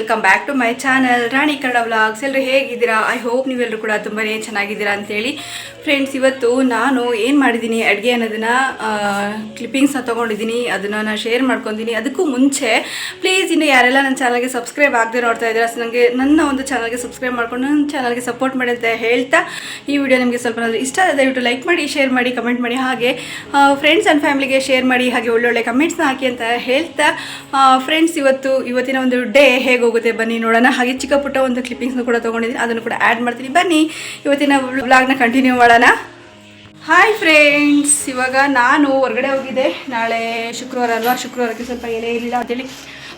Welcome back to my channel Rani Kannada vlogs ಎಲ್ಲರೂ ಹೇಗಿದ್ದೀರಾ? I hope ನೀವೆಲ್ಲರೂ ಕೂಡ ತುಂಬಾ ಚೆನ್ನಾಗಿದ್ದೀರಾ ಅಂತೇಳಿ ಫ್ರೆಂಡ್ಸ್ ಇವತ್ತು ನಾನು ಏನು ಮಾಡಿದ್ದೀನಿ ಅಡುಗೆ ಅನ್ನೋದನ್ನು ಕ್ಲಿಪ್ಪಿಂಗ್ಸ್ನ ತೊಗೊಂಡಿದ್ದೀನಿ ಅದನ್ನು ನಾನು ಶೇರ್ ಮಾಡ್ಕೊತೀನಿ ಅದಕ್ಕೂ ಮುಂಚೆ ಪ್ಲೀಸ್ ಇನ್ನು ಯಾರೆಲ್ಲ ನನ್ನ ಚಾನಲ್ಗೆ ಸಬ್ಸ್ಕ್ರೈಬ್ ಆಗದೆ ನೋಡ್ತಾ ಇದ್ದೀರಾ ನನಗೆ ನನ್ನ ಒಂದು ಚಾನಲ್ಗೆ ಸಬ್ಸ್ಕ್ರೈಬ್ ಮಾಡ್ಕೊಂಡು ನನ್ನ ಚಾನಲ್ಗೆ ಸಪೋರ್ಟ್ ಮಾಡಿ ಅಂತ ಹೇಳ್ತಾ, ಈ ವಿಡಿಯೋ ನಿಮಗೆ ಸ್ವಲ್ಪ ಇಷ್ಟ ಆದರೆ ದಯವಿಟ್ಟು ಲೈಕ್ ಮಾಡಿ ಶೇರ್ ಮಾಡಿ ಕಮೆಂಟ್ ಮಾಡಿ, ಹಾಗೆ ಫ್ರೆಂಡ್ಸ್ ಆ್ಯಂಡ್ ಫ್ಯಾಮಿಲಿಗೆ ಶೇರ್ ಮಾಡಿ, ಹಾಗೆ ಒಳ್ಳೊಳ್ಳೆ ಕಮೆಂಟ್ಸ್ನ ಹಾಕಿ ಅಂತ ಹೇಳ್ತಾ ಫ್ರೆಂಡ್ಸ್ ಇವತ್ತು, ಇವತ್ತಿನ ಒಂದು ಡೇ ಹೇಗೆ ಹೋಗುತ್ತೆ ಬನ್ನಿ ನೋಡೋಣ. ಹಾಗೆ ಚಿಕ್ಕ ಪುಟ್ಟ ಒಂದು ಕ್ಲಿಪ್ಪಿಂಗ್ಸ್ನ ಕೂಡ ತೊಗೊಂಡಿದ್ದೀನಿ ಅದನ್ನು ಕೂಡ ಆ್ಯಡ್ ಮಾಡ್ತೀನಿ. ಬನ್ನಿ, ಇವತ್ತಿನ ವ್ಲಾಗ್ನ ಕಂಟಿನ್ಯೂ ಮಾಡೋಣ ಹಾಯ್ ಫ್ರೆಂಡ್ಸ್ ಇವಾಗ ನಾನು ಹೊರಗಡೆ ಹೋಗಿದ್ದೆ. ನಾಳೆ ಶುಕ್ರವಾರ ಅಲ್ವಾ? ಶುಕ್ರವಾರಕ್ಕೆ ಸ್ವಲ್ಪ ಎಲೆ ಇರಲಿಲ್ಲ ಅಂತೇಳಿ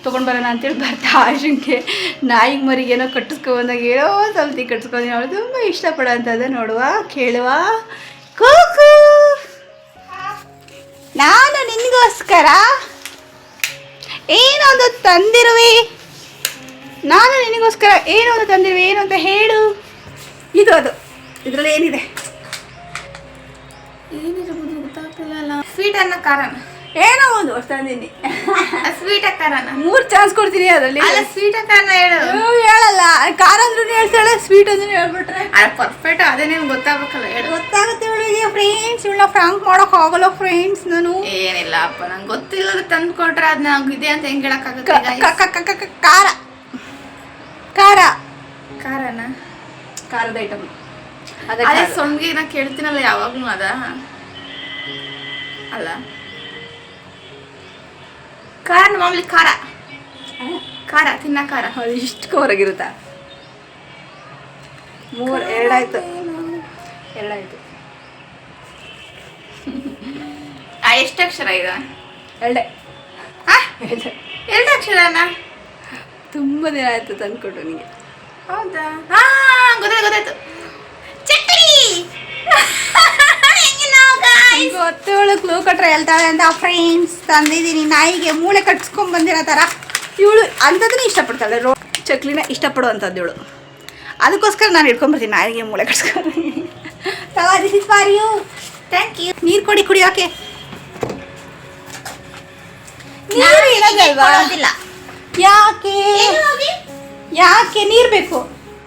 ತೊಗೊಂಡು ಬರೋಣ ಅಂತೇಳಿ ಬರ್ತಾ ಆಶಂಕೆ ನಾಯಿಗೆ ಮರಿಗೆ ಏನೋ ಕಟ್ಟಿಸ್ಕೊಂಬಂದಾಗ ಏನೋ ಸ್ವಲ್ಪ ಕಟ್ಟಿಸ್ಕೊಂಡು ಅವಳು ತುಂಬ ಇಷ್ಟಪಡೋಂಥದ್ದು ನೋಡುವ, ಕೇಳುವ. ಕೂಕು ನಾನು ನಿನಗೋಸ್ಕರ ಏನೊಂದು ತಂದಿರುವೆ. ನಾನು ನಿನಗೋಸ್ಕರ ಏನೊಂದು ತಂದಿರುವೆ, ಏನು ಅಂತ ಹೇಳು. ಇದು ಅದು. ಇದರಲ್ಲಿ ಏನಿದೆ? ಏನಿರಬಹುದು ಗೊತ್ತಾಗ್ತಿಲ್ಲ ಸ್ವೀಟ್ ಅನ್ನ ಕಾರಣ. ಏನೋ ಒಂದು ತಂದಿನಿ ಸ್ವೀಟ್ ಕಾರಣ. ಮೂರು ಚಾನ್ಸ್ ಕೊಡ್ತೀನಿ ಅದರಲ್ಲಿ. ಅಲ್ಲ ಸ್ವೀಟ್ ಕಾರಣ ಹೇಳು. ಹೇಳಲ್ಲ. ಖಾರ ಅಂದ್ರೂ ಹೇಳ್ತಾಳೆ ಸ್ವೀಟ್ ಅಂದ್ರೂ ಹೇಳ್ಬಿಟ್ರೆ. ಅಲ್ಲ ಪರ್ಫೆಕ್ಟ್ ಅದೇ ನಿಮ್ಗೆ ಗೊತ್ತಾಗ್ಬೇಕಲ್ಲ ಹೇಳು. ಗೊತ್ತಾಗುತ್ತೆ ಇವಳಿಗೆ ಫ್ರೆಂಡ್ಸ್ ಇವಳ ಫ್ರಾಂಕ್ ಮಾಡೋಕೆ ಆಗಲ್ಲ ಫ್ರೆಂಡ್ಸ್ ನಾನು. ಏನಿಲ್ಲ ಅಪ್ಪ ನಂಗೆ ಗೊತ್ತಿಲ್ಲದ ತಂದು ಕೊಟ್ರೆ ಅದ್ ನಂಗೆ ಇದೆ ಅಂತ ಹೆಂಗ್ ಹೇಳಕ್ಕಾಗುತ್ತೆ ಕ- ಖಾರ ಖಾರ ಕಾರನ? ಖಾರದ ಐಟಮ್ ಅದೇ ಸೊಂಗಿ ನಾ ಕೇಳ್ತೀನಲ್ಲ ಯಾವಾಗ್ಲೂ ಅದ? ಅಲ್ಲ. ಖಾರ ಮಾಮೂಲಿ ಖಾರ. ಖಾರ ತಿನ್ನ ಖಾರ. ಇಷ್ಟು ಹೊರಗಿರುತ್ತಾ ಮೂರು ಎರಡಾಯ್ತು. ಎರಡಾಯ್ತು. ಆ, ಎಷ್ಟು ಅಕ್ಷರ ಈಗ? ಎರಡೇ? ಎರಡೇ. ಎರಡು ಅಕ್ಷರನ? ತುಂಬ ದಿನ ಆಯ್ತು ತಂದ್ಕೊಟ್ಟು ನನಗೆ ಹೌದಾ? ಹಾ ಗೊತ್ತಾಯ್ತು ಗೊತ್ತಾಯ್ತು ಚಕ್ಲಿ ಹೆಂಗೆ ನಾವು guys? ಗೊತ್ತೇಳು ಕ್ಲೂ ಕಟ್ರೆ ಹೇಳ್ತಾಳೆ ಅಂತ ಫ್ರೆಂಡ್ಸ್ ತಂದಿದ್ದೀನಿ. ನಾಯಿಗೆ ಮೂಳೆ ಕಟ್ಸ್ಕೊಂಡ್ ಬಂದಿರೋ ಥರ ಇವಳು ಅಂಥದ್ದನ್ನ ಇಷ್ಟಪಡ್ತಾಳೆ. ರೋ ಚಕ್ಲಿನ ಇಷ್ಟಪಡುವಂಥದ್ದು ಇವಳು. ಅದಕ್ಕೋಸ್ಕರ ನಾನು ಇಟ್ಕೊಂಡ್ಬರ್ತೀನಿ ನಾಯಿಗೆ ಮೂಳೆ ಕಟ್ಸ್ಕೊಂಡು. ತಗೋ this is for you. Thank you ನೀರು ಕೊಡಿ ಕುಡಿಯೋಕೆ ನೀರು ಇರೋದಲ್ವಾ? ಯಾಕೆ? ಯಾಕೆ? ನೀರು ಬೇಕು.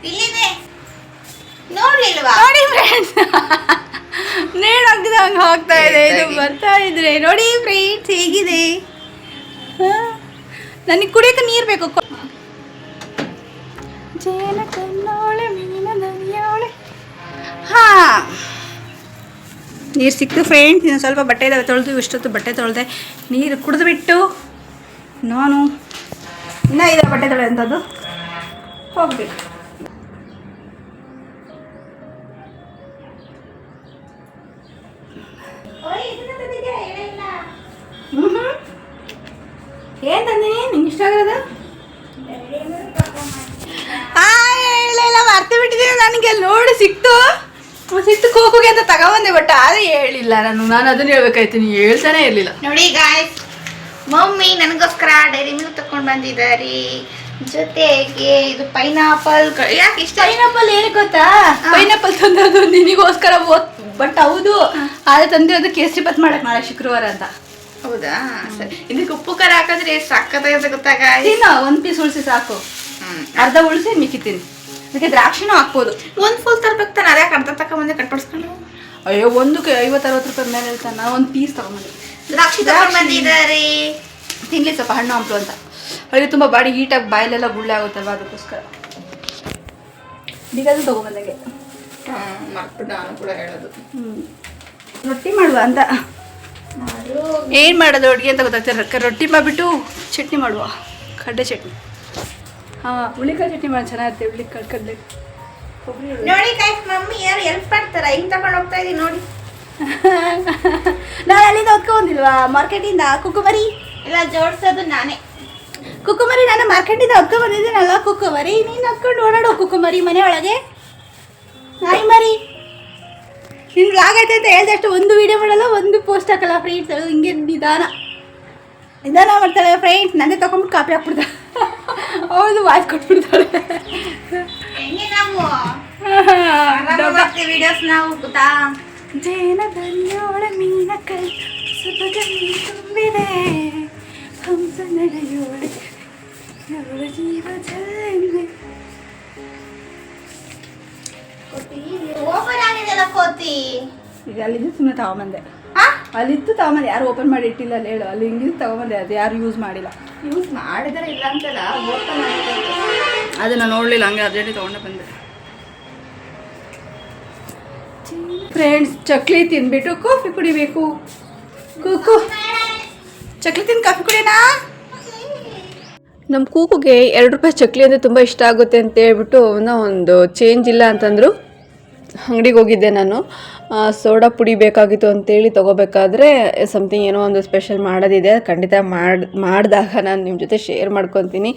ಇಲ್ಲಿದೆ. ನೋಡಿ ಫ್ರೆಂಡ್ಸ್ ನೇಣು ಹಾಕಿದಂಗೆ ಹೋಗ್ತಾ ಇದೆ ಇದು ಬರ್ತಾ ಇದ್ರೆ. ನೋಡಿ ಫ್ರೆಂಡ್ಸ್ ಹೇಗಿದೆ? ನನಗೆ ಕುಡಿಯೋಕೆ ನೀರು ಬೇಕು. ಜೇನ ಕಣ್ಣೋಳೆ ಮೀನ ದನಿಯೋಳೆ ಹಾ. ನೀರು ಸಿಕ್ತು ಫ್ರೆಂಡ್ಸ್ ಇನ್ನು ಸ್ವಲ್ಪ ಬಟ್ಟೆ ಇದಾವೆ ತೊಳೆದು ಇಷ್ಟೊತ್ತು ಬಟ್ಟೆ ತೊಳೆದೆ. ನೀರು ಕುಡಿದು ಬಿಟ್ಟು ನಾನು ಇನ್ನೂ ಇದೆ ಬಟ್ಟೆ ತೊಳೆ ಅಂತದ್ದು ಹೋಗ್ಬೇಕು. ನನಗೆ ನೋಡು ಸಿಕ್ತು ಸಿಕ್ತು ಕೋಕುಗೆ ಅಂತ ತಗೊಂಡೆ ಬಟ್ ಆದರೆ ಹೇಳಿಲ್ಲ ನಾನು. ನಾನು ಅದನ್ನ ಹೇಳ್ಬೇಕಾಯ್ತು ನೀವು ಹೇಳ್ತಾನೆ ಇರಲಿಲ್ಲ. ನೋಡಿ ಗಾಯ್ಸ್ ಮಮ್ಮಿ ನನಗೋಸ್ಕರ ಡೈರಿ ಮಿಲ್ಕ್ ತಕೊಂಡ್ ಬಂದಿದ್ದಾರೆ ಜೊತೆಗೆ ಇದು ಪೈನಾಪಲ್ ಯಾಕೆ ಇಷ್ಟ? ಪೈನಾಪಲ್ ಏನು ಗೊತ್ತಾ. ಪೈನಾಪಲ್ ತಂದದ್ದು ನಿನಗೋಸ್ಕರ ಬಟ್ ಹೌದು ಆದರೆ ತಂದಿರೋದು ಕೇಸರಿ ಬತ್ ಮಾಡಕ್ ನಾಳೆ ಶುಕ್ರವಾರ ಅಂತ. ಹೌದಾ? ಸರಿ. ಇದಕ್ಕೆ ಉಪ್ಪು ಖಾರ ಹಾಕಿದ್ರೆ ಎಷ್ಟು ಸಕ್ಕತ್ತಾಗಿರುತ್ತೆ ಗೊತ್ತಾ ಗಾಯ್ಸ್ ಒಂದ್ ಒಂದು ಪೀಸ್ ಉಳಿಸಿ ಸಾಕು. ಅರ್ಧ ಉಳಿಸಿ ಮಿಕ್ಕಿತೀನಿ ಅದಕ್ಕೆ ದ್ರಾಕ್ಷಿನೂ ಹಾಕ್ಬೋದು. ಒಂದು ಫುಲ್ ತರ್ಬೇಕು ತಾನೆ ಅದೇ ಅರ್ಧ ತಗೊಂಬಂದೆ ಕಟ್ಪಡಿಸ್ಕೊಂಡು ಅಯ್ಯೋ ಒಂದು ಐವತ್ತು ಅರವತ್ತು ರೂಪಾಯಿ ಮೇಲೆ ಹೇಳ್ತಾನೆ ನಾನು ಒಂದು ಪೀಸ್ ತಗೊಂಬಂದೆ ದ್ರಾಕ್ಷಿ ತಗೊಂಬಂದಿದ್ದಾರೆ ತಿನ್ಲಿ ಸ್ವಲ್ಪ ಹಣ್ಣು ಹಂಪಲು ಅಂತ. ಅಲ್ಲಿ ತುಂಬ ಬಾಡಿ ಹೀಟಾಗಿ ಬಾಯಲೆಲ್ಲ ಗುಳ್ಳೆ ಆಗುತ್ತಲ್ವ ಅದಕ್ಕೋಸ್ಕರ. ಬಿಗದು ತೊಗೊಂಬಂದಂಗೆ. ಮರ್ತು ನಾನು ಕೂಡ ಹೇಳೋದು. ಹ್ಞೂ ರೊಟ್ಟಿ ಮಾಡುವ ಅಂತ. ಏನು ಮಾಡೋದು ಅಡುಗೆ ಅಂತ ಗೊತ್ತಾಗ್ತಾರೆ ರೊಟ್ಟಿ ಮಾಡಿಬಿಟ್ಟು ಚಟ್ನಿ ಮಾಡುವ. ಕಡ್ಡೆ ಚಟ್ನಿ. ಹುಳಿಕಾಯಿ ಚಟ್ನಿ ಮಾಡಿ ಚೆನ್ನಾಗಿರುತ್ತೆ ಹುಳಿಕಾಳು ಕಡ್ಲೆ. ಕೊಬ್ಬರಿ ನೋಡಿ ಗೈಸ್ ಮಮ್ಮಿ ಯಾರು ಹೆಲ್ಪ್ ಮಾಡ್ತಾರ? ಹಿಂಗೆ ತಗೊಂಡು ಹೋಗ್ತಾ ಇದೀನಿ ನೋಡಿ. ನಾನು ಅಲ್ಲಿಂದ ಹೊತ್ಕೊಂಡಿಲ್ವಾ ಮಾರ್ಕೆಟಿಂದ? ಕುಕುಮರಿ ಎಲ್ಲ ಜೋಡಿಸೋದು ನಾನೇ. ಕುಕುಮರಿ ನಾನು ಮಾರ್ಕೆಟಿಂದ ಹೊತ್ಕೊಂಡ್ ಬಂದಿದ್ದೀನಲ್ಲ ಕುಕುಮರಿ ನೀನು ಹತ್ಕೊಂಡು ಓಡಾಡೋ ಕುಕುಮರಿ ಮನೆ ಒಳಗೆ ನಾಯಿ ಮರಿ. ನಿನ್ ಲಾಗ್ ಐತೆ ಅಂತ ಹೇಳ್ದಷ್ಟು ಒಂದು ವಿಡಿಯೋ ಮಾಡಲ್ಲ ಒಂದು ಪೋಸ್ಟ್ ಹಾಕಲ್ಲ ಫ್ರೆಂಡ್ಸ್ ಹಿಂಗೆ ನಿಧಾನ. ನಿಧಾನ ಮಾಡ್ತಾಳೆ ಫ್ರೆಂಡ್ಸ್ ನನ್ನೇ ತಗೊಂಡ್ಬಿಟ್ಟು ಕಾಪಿ ಹಾಕ್ಬಿಡ್ತಾಳೆ. ಅವಳು ವಾಯ್ಸ್ ಕೊಟ್ಬಿಡ್ತಾರೆ. ಹೆಂಗೆ ನಾವು? ಡಬ್ಬ. ವಿಡಿಯೋಸ್ ನಾವು ಗೊತ್ತಾ? ಜೇನ ಧನ್ಯೋಳ ಮೀನ ಕೈ ಸುಬಗ ತುಂಬಿದೆ. ಹಂಸ ನಡೆಯೋಳೆ ಅವಳ ಜೀವ ಜಲ್ಲೆ ಕೋತಿ ಈಗ ಅಲ್ಲಿಂದ ಸುಮ್ಮನೆ ತಗೊಂಬಂದೆ. ಅಲ್ಲಿತ್ತು ತಗೊಂಬಂದೆ. ಯಾರು ಓಪನ್ ಮಾಡಿ ಇಟ್ಟಿಲ್ಲ ಅಲ್ಲಿ ಹೇಳು. ಅಲ್ಲಿ ಹಿಂಗಿದ್ದು ತಗೊಂಬಂದೆ. ಅದು ಯಾರು ಯೂಸ್ ಮಾಡಿಲ್ಲ. ಯೂಸ್ ಮಾಡಿದ್ರೆ ಇಲ್ಲ ಅಂತಲ್ಲ ಓಪನ್ ಅದನ್ನು ನೋಡಲಿಲ್ಲ. ಹಂಗೆ ಅರ್ಜೆಂಟ್ ತೊಗೊಂಡೆ ಬಂದೆ. ಫ್ರೆಂಡ್ಸ್ ಚಕ್ಲಿ ತಿನ್ಬಿಟ್ಟು ಕಾಫಿ ಕುಡಿಬೇಕು. ಕೂಕು ಚಕ್ಲಿ ತಿಂದು ಕಾಫಿ ಕುಡಿಯೋಣ ನಮ್ಮ ಕೂಕುಗೆ ಎರಡು ರೂಪಾಯಿ ಚಕ್ಲಿ ಅಂದರೆ ತುಂಬ ಇಷ್ಟ ಆಗುತ್ತೆ ಅಂತ ಹೇಳ್ಬಿಟ್ಟು ಅವನ ಒಂದು ಚೇಂಜ್ ಇಲ್ಲ ಅಂತಂದರು. ಅಂಗಡಿಗೆ ಹೋಗಿದ್ದೆ ನಾನು. ಸೋಡಾ ಪುಡಿ ಬೇಕಾಗಿತ್ತು ಅಂತೇಳಿ ತೊಗೋಬೇಕಾದ್ರೆ ಸಮಥಿಂಗ್ ಏನೋ ಒಂದು ಸ್ಪೆಷಲ್ ಮಾಡೋದಿದೆ. ಖಂಡಿತ ಮಾಡಿ, ಮಾಡಿದಾಗ ನಾನು ನಿಮ್ಮ ಜೊತೆ ಶೇರ್ ಮಾಡ್ಕೊತೀನಿ.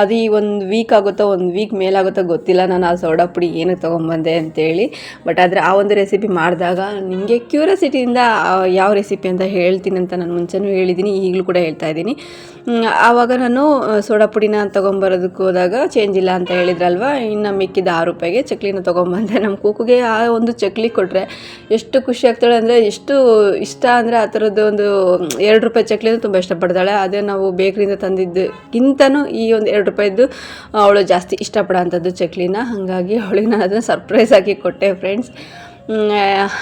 ಅದು ಈ ಒಂದು ವೀಕ್ ಆಗುತ್ತೋ, ಒಂದು ವೀಕ್ ಮೇಲಾಗುತ್ತೋ ಗೊತ್ತಿಲ್ಲ. ನಾನು ಆ ಸೋಡಾ ಪುಡಿ ಏನಕ್ಕೆ ತೊಗೊಂಬಂದೆ ಅಂತೇಳಿ. ಬಟ್ ಆದರೆ ಆ ಒಂದು ರೆಸಿಪಿ ಮಾಡಿದಾಗ ನಿಮಗೆ ಕ್ಯೂರಿಯಾಸಿಟಿಯಿಂದ ಯಾವ ರೆಸಿಪಿ ಅಂತ ಹೇಳ್ತೀನಿ ಅಂತ ನಾನು ಮುಂಚೆನೂ ಹೇಳಿದ್ದೀನಿ ಈಗಲೂ ಕೂಡ ಹೇಳ್ತಾ ಇದ್ದೀನಿ ಆವಾಗ ನಾನು ಸೋಡಾ ಪುಡಿನ ತೊಗೊಂಬರೋದಕ್ಕೆ ಹೋದಾಗ ಚೇಂಜ್ ಇಲ್ಲ ಅಂತ ಹೇಳಿದ್ರಲ್ವ? ಇನ್ನು ಮಿಕ್ಕಿದ ಆರು ರೂಪಾಯಿಗೆ ಚಕ್ಲಿನ ತೊಗೊಂಬಂದೆ. ನಮ್ಮ ಕೂಕುಗೆ ಆ ಒಂದು ಚಕ್ಲಿ ಕೊಟ್ಟರೆ ಎಷ್ಟು ಖುಷಿ ಆಗ್ತಾಳೆ ಅಂದರೆ ಎಷ್ಟು ಇಷ್ಟ ಅಂದರೆ ಆ ಥರದ್ದು ಒಂದು ಎರಡು ರೂಪಾಯಿ ಚಕ್ಲಿನ ತುಂಬ ಇಷ್ಟಪಡ್ತಾಳೆ. ಅದೇ ನಾವು ಬೇಕ್ರಿಯಿಂದ ತಂದಿದ್ದಕ್ಕಿಂತನೂ ಈ ಒಂದು ಎರಡು ರೂಪಾಯಿದ್ದು ಅವಳು ಜಾಸ್ತಿ ಇಷ್ಟಪಡೋಂಥದ್ದು ಚಕ್ಲಿನ. ಹಾಗಾಗಿ ಅವಳಿಗೆ ನಾನು ಅದನ್ನು ಸರ್ಪ್ರೈಸ್ ಆಗಿ ಕೊಟ್ಟೆ ಫ್ರೆಂಡ್ಸ್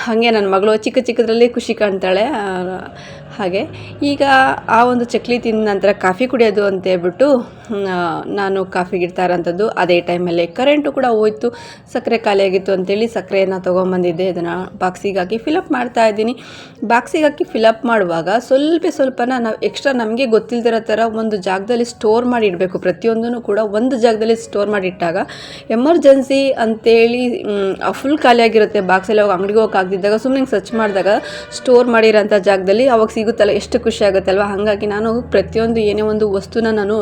ಹಾಗೆ ನನ್ನ ಮಗಳು ಚಿಕ್ಕ ಚಿಕ್ಕದ್ರಲ್ಲಿ ಖುಷಿ ಕಾಣ್ತಾಳೆ. ಹಾಗೆ ಈಗ ಆ ಒಂದು ಚಕ್ಲಿ ತಿಂದ ನಂತರ ಕಾಫಿ ಕುಡಿಯೋದು ಅಂತ ಹೇಳ್ಬಿಟ್ಟು ನಾನು ಕಾಫಿ ಗಿಡ್ತಾ ಇರೋಂಥದ್ದು ಅದೇ ಟೈಮಲ್ಲಿ ಕರೆಂಟು ಕೂಡ ಹೋಯ್ತು. ಸಕ್ಕರೆ ಖಾಲಿಯಾಗಿತ್ತು ಅಂತೇಳಿ ಸಕ್ಕರೆಯನ್ನು ತೊಗೊಂಬಂದಿದ್ದೆ, ಅದನ್ನು ಬಾಕ್ಸಿಗೆ ಹಾಕಿ ಫಿಲಪ್ ಮಾಡ್ತಾ ಇದ್ದೀನಿ. ಬಾಕ್ಸಿಗೆ ಹಾಕಿ ಫಿಲಪ್ ಮಾಡುವಾಗ ಸ್ವಲ್ಪ ಸ್ವಲ್ಪನ ನಾವು ಎಕ್ಸ್ಟ್ರಾ ನಮಗೆ ಗೊತ್ತಿಲ್ದಿರೋ ಥರ ಒಂದು ಜಾಗದಲ್ಲಿ ಸ್ಟೋರ್ ಮಾಡಿ ಇಡಬೇಕು. ಪ್ರತಿಯೊಂದೂ ಕೂಡ ಒಂದು ಜಾಗದಲ್ಲಿ ಸ್ಟೋರ್ ಮಾಡಿಟ್ಟಾಗ ಎಮರ್ಜೆನ್ಸಿ ಅಂತೇಳಿ ಫುಲ್ ಖಾಲಿಯಾಗಿರುತ್ತೆ. ಬಾಕ್ಸಲ್ಲಿ ಹೋಗಿ ಅಂಗಡಿಗೆ ಹೋಗಿ ಆಗದಿದ್ದಾಗ ಸುಮ್ಮನೆ ಸರ್ಚ್ ಮಾಡಿದಾಗ ಸ್ಟೋರ್ ಮಾಡಿರೋಂಥ ಜಾಗದಲ್ಲಿ ಅವಾಗ ಸಿಗುತ್ತಲ್ಲ, ಎಷ್ಟು ಖುಷಿ ಆಗುತ್ತಲ್ವ? ಹಾಗಾಗಿ ನಾನು ಪ್ರತಿಯೊಂದು ಏನೇ ಒಂದು ವಸ್ತುನ ನಾನು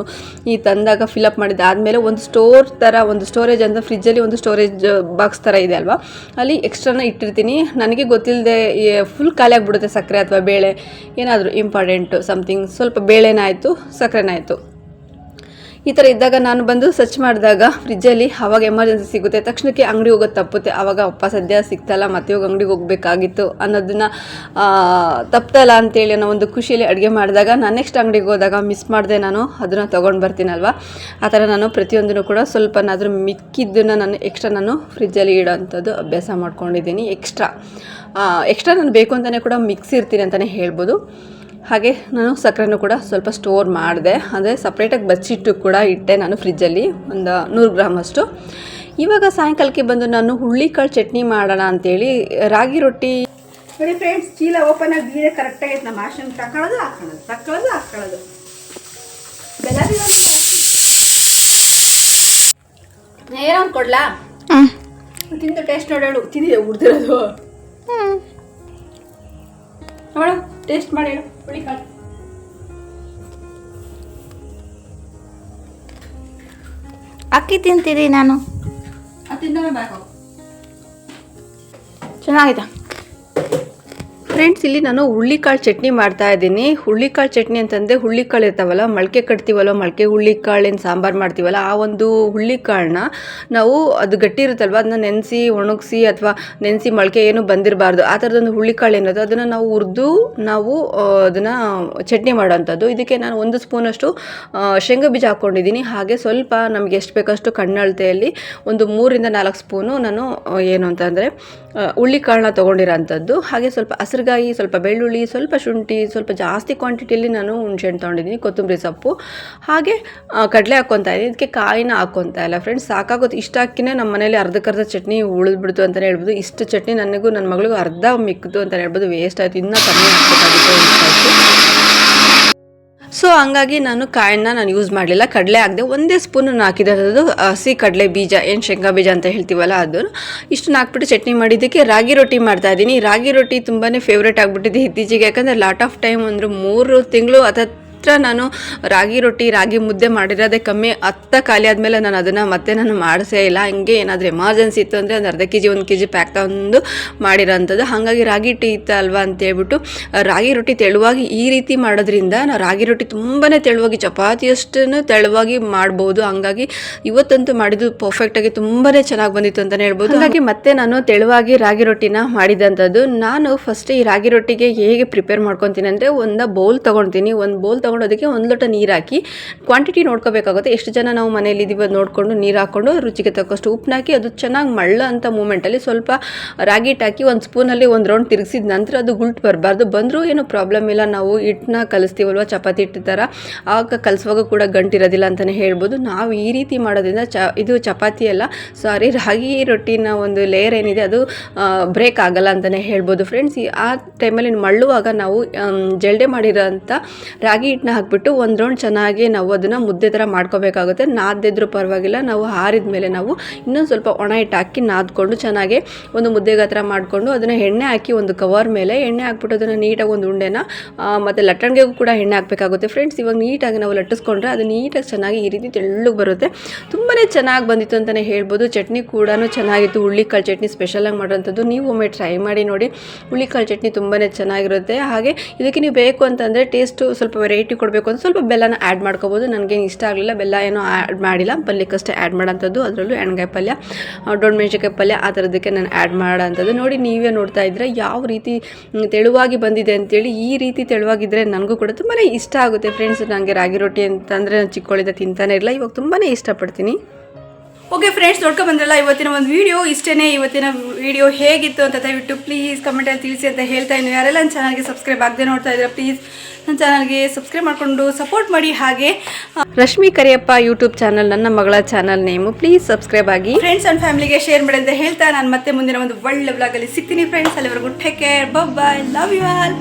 ಈ ತಂದಾಗ ಫಿಲಪ್ ಮಾಡಿದ್ದಾದಮೇಲೆ ಒಂದು ಸ್ಟೋರ್ ಥರ ಒಂದು ಸ್ಟೋರೇಜ್ ಅಂತ ಫ್ರಿಜ್ಜಲ್ಲಿ ಒಂದು ಸ್ಟೋರೇಜ್ ಬಾಕ್ಸ್ ಥರ ಇದೆ ಅಲ್ವಾ? ಅಲ್ಲಿ ಎಕ್ಸ್ಟ್ರಾನ ಇಟ್ಟಿರ್ತೀನಿ. ನನಗೆ ಗೊತ್ತಿಲ್ಲದೆ ಫುಲ್ ಖಾಲಿ ಆಗಿಬಿಡುತ್ತೆ ಸಕ್ಕರೆ ಅಥವಾ ಬೇಳೆ. ಏನಾದರೂ ಇಂಪಾರ್ಟೆಂಟು ಸಮಥಿಂಗ್ ಸ್ವಲ್ಪ ಬೇಳೆನಾಯಿತು ಸಕ್ಕರೆನಾಯಿತು ಈ ಥರ ಇದ್ದಾಗ ನಾನು ಬಂದು ಸರ್ಚ್ ಮಾಡಿದಾಗ ಫ್ರಿಜ್ಜಲ್ಲಿ ಅವಾಗ ಎಮರ್ಜೆನ್ಸಿ ಸಿಗುತ್ತೆ. ತಕ್ಷಣಕ್ಕೆ ಅಂಗಡಿ ಹೋಗೋದು ತಪ್ಪುತ್ತೆ. ಆವಾಗ ಅಪ್ಪ ಸದ್ಯ ಸಿಗ್ತಲ್ಲ, ಮತ್ತೆ ಹೋಗಿ ಅಂಗಡಿಗೆ ಹೋಗಬೇಕಾಗಿತ್ತು ಅನ್ನೋದನ್ನ ತಪ್ಪಲ್ಲ ಅಂತೇಳಿ ಅನ್ನೋ ಒಂದು ಖುಷಿಯಲ್ಲಿ ಅಡುಗೆ ಮಾಡಿದಾಗ ನಾನು ನೆಕ್ಸ್ಟ್ ಅಂಗಡಿಗೆ ಹೋದಾಗ ಮಿಸ್ ಮಾಡಿದೆ ನಾನು. ಅದನ್ನು ತೊಗೊಂಡು ಬರ್ತೀನಲ್ವ? ಆ ಥರ ನಾನು ಪ್ರತಿಯೊಂದನ್ನು ಕೂಡ ಸ್ವಲ್ಪನಾದರೂ ಮಿಕ್ಕಿದ್ದನ್ನು ನಾನು ಎಕ್ಸ್ಟ್ರಾ ನಾನು ಫ್ರಿಜ್ಜಲ್ಲಿ ಇಡೋವಂಥದ್ದು ಅಭ್ಯಾಸ ಮಾಡ್ಕೊಂಡಿದ್ದೀನಿ. ಎಕ್ಸ್ಟ್ರಾ ಎಕ್ಸ್ಟ್ರಾ ನಾನು ಬೇಕು ಅಂತಲೇ ಕೂಡ ಮಿಕ್ಸ್ ಇರ್ತೀನಿ ಅಂತಲೇ ಹೇಳ್ಬೋದು. ಹಾಗೆ ನಾನು ಸಕ್ಕರೆನೂ ಕೂಡ ಸ್ವಲ್ಪ ಸ್ಟೋರ್ ಮಾಡಿದೆ. ಅಂದರೆ ಸಪ್ರೇಟಾಗಿ ಬಚ್ಚಿಟ್ಟು ಕೂಡ ಇಟ್ಟೆ ನಾನು ಫ್ರಿಜ್ಜಲ್ಲಿ ಒಂದು ನೂರು ಗ್ರಾಮ್ ಅಷ್ಟು. ಇವಾಗ ಸಾಯಂಕಾಲಕ್ಕೆ ಬಂದು ನಾನು ಹುಳ್ಳಿಕಾಳು ಚಟ್ನಿ ಮಾಡೋಣ ಅಂತೇಳಿ ರಾಗಿ ರೊಟ್ಟಿ. ನೋಡಿ ಫ್ರೆಂಡ್ಸ್ ಚೀಲ ಓಪನ್ ಆಗಿ ಬೀರೆ ಕರೆಕ್ಟಾಗಿ ನಮ್ಮ ಮಾಷನ್ ತಕ್ಕೊಳ್ಳೋದು ಹಾಕೊಳ್ಳೋದು ತಕ್ಕೊಳ್ಳೋದು ಹಾಕೊಳ್ಳೋದು. ಬೆಲ್ಲ ಏನೋ ಒಂದು ಕೊಡ್ಲಾ? ತಿಂದು ಟೇಸ್ಟ್ ನೋಡೋಳು ತಿಂದಿದೆ ಉಡ್ದಿರೋದು ನೋಡು ಟೇಸ್ಟ್ ಮಾಡಿ ಹೇಳು ಹುಳಿಕಾಳು ಅಕ್ಕಿ ತಿಂತಿದ್ದೀನಿ ನಾನು ಅದು ತಿಂದರೆ ಬೇಕು ಚೆನ್ನಾಗಿದೆ ಫ್ರೆಂಡ್ಸ್ ಇಲ್ಲಿ ನಾನು ಹುಳ್ಳಿಕಾಳು ಚಟ್ನಿ ಮಾಡ್ತಾ ಇದ್ದೀನಿ. ಹುಳ್ಳಿಕಾಳು ಚಟ್ನಿ ಅಂತಂದರೆ ಹುಳ್ಳಿಕಾಳು ಇರ್ತಾವಲ್ಲ ಮೊಳಕೆ ಕಟ್ತೀವಲ್ಲ ಮೊಳಕೆ ಏನು ಸಾಂಬಾರು ಮಾಡ್ತೀವಲ್ಲ, ಆ ಒಂದು ಹುಳ್ಳಿಕಾಳನ್ನ ನಾವು ಅದು ಗಟ್ಟಿ ಇರುತ್ತಲ್ವ, ಅದನ್ನ ನೆನೆಸಿ ಒಣಗಿಸಿ ಅಥವಾ ನೆನೆಸಿ ಮೊಳಕೆ ಏನು ಬಂದಿರಬಾರ್ದು, ಆ ಥರದೊಂದು ಹುಳ್ಳಿಕಾಳು ಏನದು ಅದನ್ನು ನಾವು ಹುರಿದು ನಾವು ಅದನ್ನು ಚಟ್ನಿ ಮಾಡೋವಂಥದ್ದು ಇದಕ್ಕೆ ನಾನು ಒಂದು ಸ್ಪೂನಷ್ಟು ಶೇಂಗಾ ಬೀಜ ಹಾಕ್ಕೊಂಡಿದ್ದೀನಿ. ಹಾಗೆ ಸ್ವಲ್ಪ ನಮಗೆ ಎಷ್ಟು ಬೇಕಷ್ಟು ಕಣ್ಣಳತೆಯಲ್ಲಿ ಒಂದು ಮೂರಿಂದ ನಾಲ್ಕು ಸ್ಪೂನು ನಾನು ಏನು ಅಂತಂದರೆ ಹುಳ್ಳಿಕಾಳನ್ನ ತೊಗೊಂಡಿರೋ ಅಂಥದ್ದು ಹಾಗೆ ಸ್ವಲ್ಪ ಹಸಿರುಗಾಯಿ ಸ್ವಲ್ಪ ಬೆಳ್ಳುಳ್ಳಿ, ಸ್ವಲ್ಪ ಶುಂಠಿ, ಸ್ವಲ್ಪ ಜಾಸ್ತಿ ಕ್ವಾಂಟಿಟಿಯಲ್ಲಿ ನಾನು ಹುಣ್ಸೆಹಣ್ಣು ತೊಗೊಂಡಿದ್ದೀನಿ, ಕೊತ್ತಂಬರಿ ಸೊಪ್ಪು. ಹಾಗೆ ಕಡಲೆ ಹಾಕ್ಕೊತಾ ಇದ್ದೀನಿ. ಇದಕ್ಕೆ ಕಾಯಿನ ಹಾಕ್ಕೊತಾ ಇಲ್ಲ ಫ್ರೆಂಡ್ಸ್ ಸಾಕಾಗುತ್ತೆ ಇಷ್ಟ ಹಾಕಿನೇ ನಮ್ಮ ಮನೇಲಿ ಅರ್ಧಕ್ಕರ್ಧ ಚಟ್ನಿ ಉಳಿದ್ಬಿಡ್ತು ಅಂತಲೇ ಹೇಳ್ಬೋದು. ಇಷ್ಟು ಚಟ್ನಿ ನನಗೂ ನನ್ನ ಮಗಳಿಗೂ ಅರ್ಧ ಮಿಕ್ಕಿತು ಅಂತಲೇ ಹೇಳ್ಬೋದು. ವೇಸ್ಟ್ ಆಯಿತು. ಇನ್ನೂ ಕಮ್ಮಿ ಹಾಕ್ಬೇಕಾಗಿತ್ತು ಅಂತ. ಸೊ ಹಂಗಾಗಿ ನಾನು ಕಾಯನ್ನ ನಾನು ಯೂಸ್ ಮಾಡಲಿಲ್ಲ. ಕಡಲೆ ಹಾಕಿದೆ ಒಂದೇ ಸ್ಪೂನ್ ನಾನು ಹಾಕಿದೆ. ಅದು ಹಸಿ ಕಡಲೆ ಬೀಜ, ಏನು ಶೇಂಗಾ ಬೀಜ ಅಂತ ಹೇಳ್ತೀವಲ್ಲ ಅದು ಇಷ್ಟು ಹಾಕ್ಬಿಟ್ಟು ಚಟ್ನಿ ಮಾಡಿದ್ದಕ್ಕೆ ರಾಗಿ ರೊಟ್ಟಿ ಮಾಡ್ತಾ ಇದ್ದೀನಿ. ರಾಗಿ ರೊಟ್ಟಿ ತುಂಬಾ ಫೇವ್ರೇಟ್ ಆಗಿಬಿಟ್ಟಿದೆ ಇತ್ತೀಚೆಗೆ. ಯಾಕಂದರೆ ಲಾಟ್ ಆಫ್ ಟೈಮ್ ಅಂದರೆ ಮೂರು ತಿಂಗಳು ಅಥವಾ ನಾನು ರಾಗಿ ರೊಟ್ಟಿ, ರಾಗಿ ಮುದ್ದೆ ಮಾಡಿರೋದೇ ಕಮ್ಮಿ. ಅತ್ತ ಖಾಲಿ ಆದಮೇಲೆ ನಾನು ಅದನ್ನು ಮತ್ತೆ ನಾನು ಮಾಡಿಸೇ ಇಲ್ಲ. ಹಂಗೆ ಏನಾದರೂ ಎಮರ್ಜೆನ್ಸಿ ಇತ್ತು ಅಂದರೆ ಒಂದು ಅರ್ಧ ಕೆ ಜಿ ಒಂದು ಕೆ ಜಿ ಪ್ಯಾಕ್ ತಂದು ಮಾಡಿರೋಂಥದ್ದು. ಹಾಗಾಗಿ ರಾಗಿ ಟೀ ಅಂತ ಅಂತೇಳ್ಬಿಟ್ಟು ರಾಗಿ ರೊಟ್ಟಿ ತೆಳುವಾಗಿ ಈ ರೀತಿ ಮಾಡೋದ್ರಿಂದ ನಾವು ರಾಗಿ ರೊಟ್ಟಿ ತುಂಬಾ ತೆಳುವಾಗಿ, ಚಪಾತಿಯಷ್ಟನ್ನು ತೆಳುವಾಗಿ ಮಾಡ್ಬೋದು. ಹಂಗಾಗಿ ಇವತ್ತಂತೂ ಮಾಡಿದ್ದು ಪರ್ಫೆಕ್ಟಾಗಿ ತುಂಬಾ ಚೆನ್ನಾಗಿ ಬಂದಿತ್ತು ಅಂತಲೇ ಹೇಳ್ಬೋದು. ಹಾಗಾಗಿ ಮತ್ತೆ ನಾನು ತೆಳುವಾಗಿ ರಾಗಿ ರೊಟ್ಟಿನ ಮಾಡಿದಂಥದ್ದು. ನಾನು ಫಸ್ಟ್ ಈ ರಾಗಿ ರೊಟ್ಟಿಗೆ ಹೇಗೆ ಪ್ರಿಪೇರ್ ಮಾಡ್ಕೊತೀನಿ ಅಂದರೆ ಒಂದು ಬೌಲ್ ತೊಗೊಳ್ತೀನಿ ಒಂದು ಬೌಲ್ ತೊಗೊಂಡು ತೊಗೊಂಡು ಅದಕ್ಕೆ ಒಂದು ಲೋಟ ನೀರು ಹಾಕಿ ಕ್ವಾಂಟಿಟಿ ನೋಡ್ಕೋಬೇಕಾಗುತ್ತೆ. ಎಷ್ಟು ಜನ ನಾವು ಮನೆಯಲ್ಲಿ ಇದೀವಿ ಅದು ನೋಡಿಕೊಂಡು ನೀರು ಹಾಕ್ಕೊಂಡು ರುಚಿಗೆ ತಕ್ಕಷ್ಟು ಉಪ್ಪನ್ನ ಹಾಕಿ ಅದು ಚೆನ್ನಾಗಿ ಮಳ್ಳ ಅಂತ ಮೂಮೆಂಟಲ್ಲಿ ಸ್ವಲ್ಪ ರಾಗಿ ಹಿಟ್ಟು ಹಾಕಿ ಒಂದು ಸ್ಪೂನಲ್ಲಿ ಒಂದು ರೌಂಡ್ ತಿರುಗಿಸಿದ ನಂತರ ಅದು ಗುಲ್ಟ್ ಬರಬಾರ್ದು. ಬಂದರೂ ಏನು ಪ್ರಾಬ್ಲಮ್ ಇಲ್ಲ. ನಾವು ಹಿಟ್ಟನ್ನ ಕಲಿಸ್ತೀವಲ್ವ? ಚಪಾತಿ ಹಿಟ್ಟು ಥರ ಆಗ ಕಲಿಸುವಾಗ ಕೂಡ ಗಂಟಿರೋದಿಲ್ಲ ಅಂತಲೇ ಹೇಳ್ಬೋದು. ನಾವು ಈ ರೀತಿ ಮಾಡೋದ್ರಿಂದ ಚ, ಇದು ಚಪಾತಿ ಅಲ್ಲ. ಸಾರಿ, ರಾಗಿ ರೊಟ್ಟಿನ ಒಂದು ಲೇಯರ್ ಏನಿದೆ ಅದು ಬ್ರೇಕ್ ಆಗಲ್ಲ ಅಂತಲೇ ಹೇಳ್ಬೋದು. ಫ್ರೆಂಡ್ಸ್ ಆ ಟೈಮಲ್ಲಿ ಮಳ್ಳುವಾಗ ನಾವು ಜಲ್ಡೆ ಮಾಡಿರೋಂಥ ರಾಗಿ ಹಾಕ್ಬಿಟ್ಟು ಒಂದು ರೌಂಡ್ ಚೆನ್ನಾಗಿ ನಾವು ಅದನ್ನು ಮುದ್ದೆ ಥರ ಮಾಡ್ಕೋಬೇಕಾಗುತ್ತೆ. ನಾದ್ದಿದ್ರೂ ಪರವಾಗಿಲ್ಲ, ನಾವು ಹಾರಿದ ಮೇಲೆ ನಾವು ಇನ್ನೊಂದು ಸ್ವಲ್ಪ ಒಣ ಹಿಟ್ಟು ಹಾಕಿ ನಾದ್ಕೊಂಡು ಚೆನ್ನಾಗಿ ಒಂದು ಮುದ್ದೆಗೆ ಥರ ಮಾಡಿಕೊಂಡು ಅದನ್ನು ಎಣ್ಣೆ ಹಾಕಿ ಒಂದು ಕವರ್ ಮೇಲೆ, ಎಣ್ಣೆ ಹಾಕ್ಬಿಟ್ಟು ಅದನ್ನು ನೀಟಾಗಿ ಒಂದು ಉಂಡೆನ ಮತ್ತು ಲಟ್ಟಣಿಗೆಗೂ ಕೂಡ ಎಣ್ಣೆ ಹಾಕಬೇಕಾಗುತ್ತೆ. ಫ್ರೆಂಡ್ಸ್, ಇವಾಗ ನೀಟಾಗಿ ನಾವು ಲಟ್ಟಿಸ್ಕೊಂಡ್ರೆ ಅದು ನೀಟಾಗಿ ಚೆನ್ನಾಗಿ ಈ ರೀತಿ ತೆಳ್ಳಗೆ ಬರುತ್ತೆ. ತುಂಬಾ ಚೆನ್ನಾಗಿ ಬಂದಿತ್ತು ಅಂತಲೇ ಹೇಳ್ಬೋದು. ಚಟ್ನಿ ಕೂಡ ಚೆನ್ನಾಗಿತ್ತು. ಹುಳ್ಳಿಕಾಳು ಚಟ್ನಿ ಸ್ಪೆಷಲಾಗಿ ಮಾಡೋಂಥದ್ದು ನೀವು ಒಮ್ಮೆ ಟ್ರೈ ಮಾಡಿ ನೋಡಿ. ಹುಳ್ಳಿಕಾಳು ಚಟ್ನಿ ತುಂಬಾ ಚೆನ್ನಾಗಿರುತ್ತೆ. ಹಾಗೆ ಇದಕ್ಕೆ ನೀವು ಬೇಕು ಅಂತಂದರೆ ಟೇಸ್ಟು ಸ್ವಲ್ಪ ವೆರೈಟಿ ಕೊಡಬೇಕು ಅಂತ ಸ್ವಲ್ಪ ಬೆಲ್ಲನ ಆ್ಯಡ್ ಮಾಡ್ಕೋಬೋದು. ನನಗೇನು ಇಷ್ಟ ಆಗಲಿಲ್ಲ, ಬೆಲ್ಲ ಏನೋ ಆ್ಯಡ್ ಮಾಡಿಲ್ಲ. ಪಲ್ಯಕ್ಕಷ್ಟೇ ಆ್ಯಡ್ ಮಾಡೋಂಥದ್ದು ಅದರಲ್ಲೂ ಎಣ್ಗಾಯಿ ಪಲ್ಯ ದೊಡ್ಡ ಮೆಣಸಿನ್ಕಾಯಿ ಪಲ್ಯ ಆ ಥರದಕ್ಕೆ ನಾನು ಆ್ಯಡ್ ಮಾಡೋಂಥದ್ದು ನೋಡಿ, ನೀವೇ ನೋಡ್ತಾ ಇದ್ರೆ ಯಾವ ರೀತಿ ತೆಳುವಾಗಿ ಬಂದಿದೆ ಅಂತೇಳಿ, ಈ ರೀತಿ ತೆಳುವಾಗಿದ್ದರೆ ನನಗೂ ಕೂಡ ತುಂಬಾ ಇಷ್ಟ ಆಗುತ್ತೆ. ಫ್ರೆಂಡ್ಸ್ ನನಗೆ ರಾಗಿ ರೊಟ್ಟಿ ಅಂತಂದರೆ, ನಾನು ಚಿಕ್ಕವಳಿಂದ ತಿಂತಾನೆ ಇರಲ್ಲ, ಇವಾಗ ತುಂಬಾ ಇಷ್ಟಪಡ್ತೀನಿ. ಓಕೆ ಫ್ರೆಂಡ್ಸ್ ನೋಡ್ಕೊಂಡು ಬಂದ್ರಲ್ಲ, ಇವತ್ತಿನ ಒಂದು ವೀಡಿಯೋ ಇಷ್ಟೇ ಇವತ್ತಿನ ವಿಡಿಯೋ ಹೇಗಿತ್ತು ಅಂತ ದಯವಿಟ್ಟು ಪ್ಲೀಸ್ ಕಮೆಂಟಲ್ಲಿ ತಿಳಿಸಿ ಅಂತ ಹೇಳ್ತಾ ಇದ್ದೀನಿ ಯಾರೆಲ್ಲ ನನ್ನ ಚಾನಲ್ಗೆ ಸಬ್ಸ್ಕ್ರೈಬ್ ಆಗದೆ ನೋಡ್ತಾ ಇದ್ದೀರಾ ಪ್ಲೀಸ್ ನನ್ನ ಚಾನಲ್ಗೆ ಸಬ್ಸ್ಕ್ರೈಬ್ ಮಾಡಿಕೊಂಡು ಸಪೋರ್ಟ್ ಮಾಡಿ. ಹಾಗೆ ರಶ್ಮಿ ಕರಿಯಪ್ಪ ಯೂಟ್ಯೂಬ್ ಚಾನಲ್ ನನ್ನ ಮಗಳ ಚಾನಲ್ ನೇಮು ಪ್ಲೀಸ್ ಸಬ್ಸ್ಕ್ರೈಬ್ ಆಗಿ. ಫ್ರೆಂಡ್ಸ್ ಆ್ಯಂಡ್ ಫ್ಯಾಮಿಲಿಗೆ ಶೇರ್ ಮಾಡಿ ಅಂತ ಹೇಳ್ತಾ, ನಾನು ಮತ್ತೆ ಮುಂದಿನ ಒಂದು ಒಳ್ಳೆ ಬ್ಲಾಗಲ್ಲಿ ಸಿಗ್ತೀನಿ ಫ್ರೆಂಡ್ಸ್ ಅಲ್ಲಿವರೆಗೂ take care bye love you all